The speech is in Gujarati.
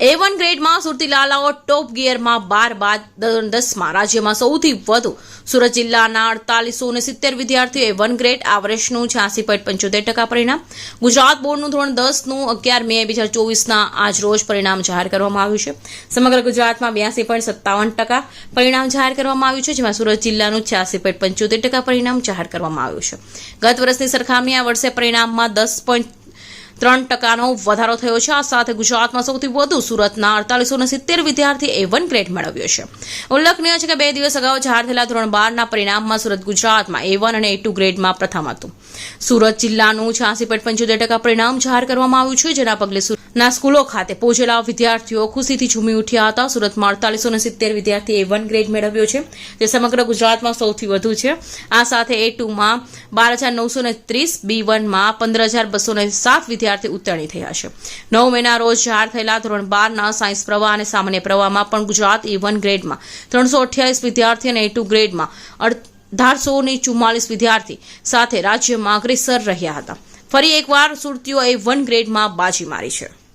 એ વન ગ્રેડમાં સુરતી લાલાઓ ટોપ ગિયરમાં બાર બાદ દસમાં. રાજ્યમાં સૌથી વધુ સુરત જિલ્લાના અડતાલીસો ને સિત્તેર વિદ્યાર્થીઓ એ વન ગ્રેડ આ વર્ષનું છ્યાસી પોઈન્ટ પંચોતેર ટકા પરિણામ. ગુજરાત બોર્ડનું ધોરણ દસનું અગિયાર મે બે હજાર ચોવીસના આજ રોજ પરિણામ જાહેર કરવામાં આવ્યું છે. સમગ્ર ગુજરાતમાં બ્યાસી પોઈન્ટ સત્તાવન ટકા પરિણામ જાહેર કરવામાં આવ્યું છે, જેમાં સુરત જિલ્લાનું છ્યાસી પોઈન્ટ પંચોતેર ટકા પરિણામ જાહેર કરવામાં આવ્યું છે. ગત વર્ષની સરખામણીએ આ વર્ષે પરિણામમાં દસ પોઈન્ટ ત્રણ ટકાનો વધારો થયો છે. આ સાથે ગુજરાતમાં સૌથી વધુ સુરતના અડતાલીસો ને સિત્તેર વિદ્યાર્થી એ વન ગ્રેડ મેળવ્યો છે. ઉલ્લેખનીય છે કે બે દિવસ અગાઉ જાહેર થયેલા ધોરણ બારના પરિણામમાં સુરત ગુજરાતમાં એ વન અને એ ટુ ગ્રેડમાં પ્રથમ હતું. સુરત જિલ્લાનું છ્યાસી પોઈન્ટ પંચોતેર ટકા પરિણામ જાહેર કરવામાં આવ્યું છે. જેના પગલે સુરતના સ્કૂલો ખાતે પહોંચેલા વિદ્યાર્થીઓ ખુશીથી ઝૂમી ઉઠ્યા હતા. સુરતમાં અડતાલીસો ને સિત્તેર વિદ્યાર્થી એ વન ગ્રેડ મેળવ્યો છે, જે સમગ્ર ગુજરાતમાં સૌથી વધુ છે. આ સાથે એ ટુમાં બાર હજાર નવસો ને ત્રીસ બી વનમાં પંદર હજાર બસો ને સાત વિદ્યાર્થી ઉત્તીર્ણ થયા છે. નવ મહિના રોજ જાહેર થયેલા ધોરણ બારના સાયન્સ પ્રવાહ અને સામાન્ય પ્રવાહમાં પણ ગુજરાત એ વન ગ્રેડમાં ત્રણસો અઠ્યાવીસ વિદ્યાર્થી અને એ ટુ ગ્રેડમાં અઢારસો ને ચુમ્માલીસ વિદ્યાર્થી સાથે રાજ્યમાં અગ્રેસર રહ્યા હતા. ફરી એકવાર સુરતીઓ એ વન ગ્રેડમાં બાજી મારી છે.